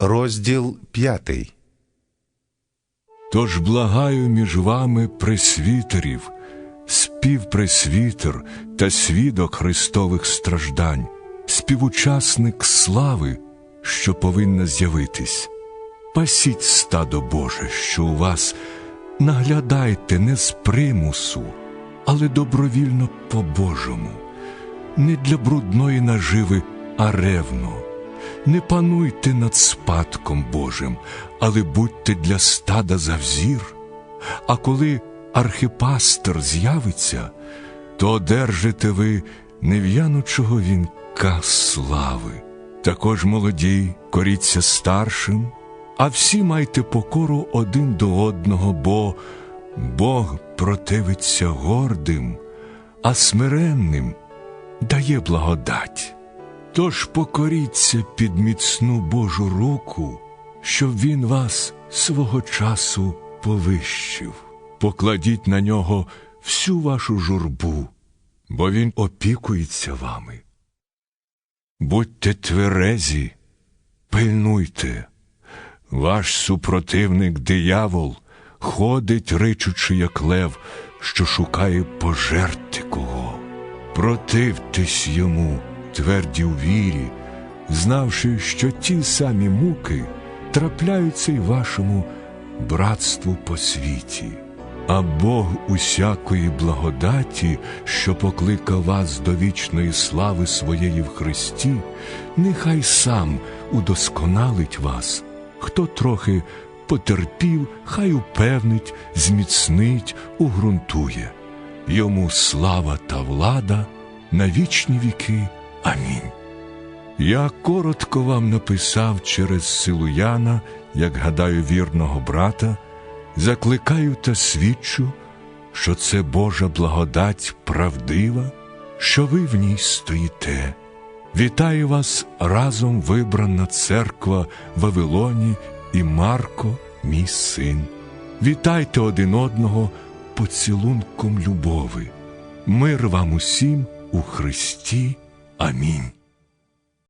Розділ п'ятий. Тож благаю між вами пресвітерів, співпресвітер та свідок Христових страждань, співучасник слави, що повинна з'явитись. Пасіть стадо Боже, що у вас, наглядайте не з примусу, але добровільно по-божому, не для брудної наживи, а ревно. Не пануйте над спадком Божим, але будьте для стада за взір. А коли архипастер з'явиться, то одержите ви нев'янучого вінка слави. Також молоді, коріться старшим, а всі майте покору один до одного, бо Бог противиться гордим, а смиренним дає благодать. Тож покоріться під міцну Божу руку, щоб він вас свого часу повищив. Покладіть на нього всю вашу журбу, бо він опікується вами. Будьте тверезі, пильнуйте, ваш супротивник диявол ходить, ричучи, як лев, що шукає пожерти кого. Противтесь йому тверді у вірі, знавши, що ті самі муки трапляються й вашому братству по світі. А Бог усякої благодаті, що покликав вас до вічної слави своєї в Христі, нехай сам удосконалить вас, хто трохи потерпів, хай упевнить, зміцнить, угрунтує. Йому слава та влада на вічні віки. Амінь. Я коротко вам написав через силу Яна, як гадаю, вірного брата, закликаю та свідчу, що це Божа благодать правдива, що ви в ній стоїте. Вітаю вас разом вибрана церква Вавилоні і Марко, мій син. Вітайте один одного поцілунком любови. Мир вам усім у Христі. Амінь.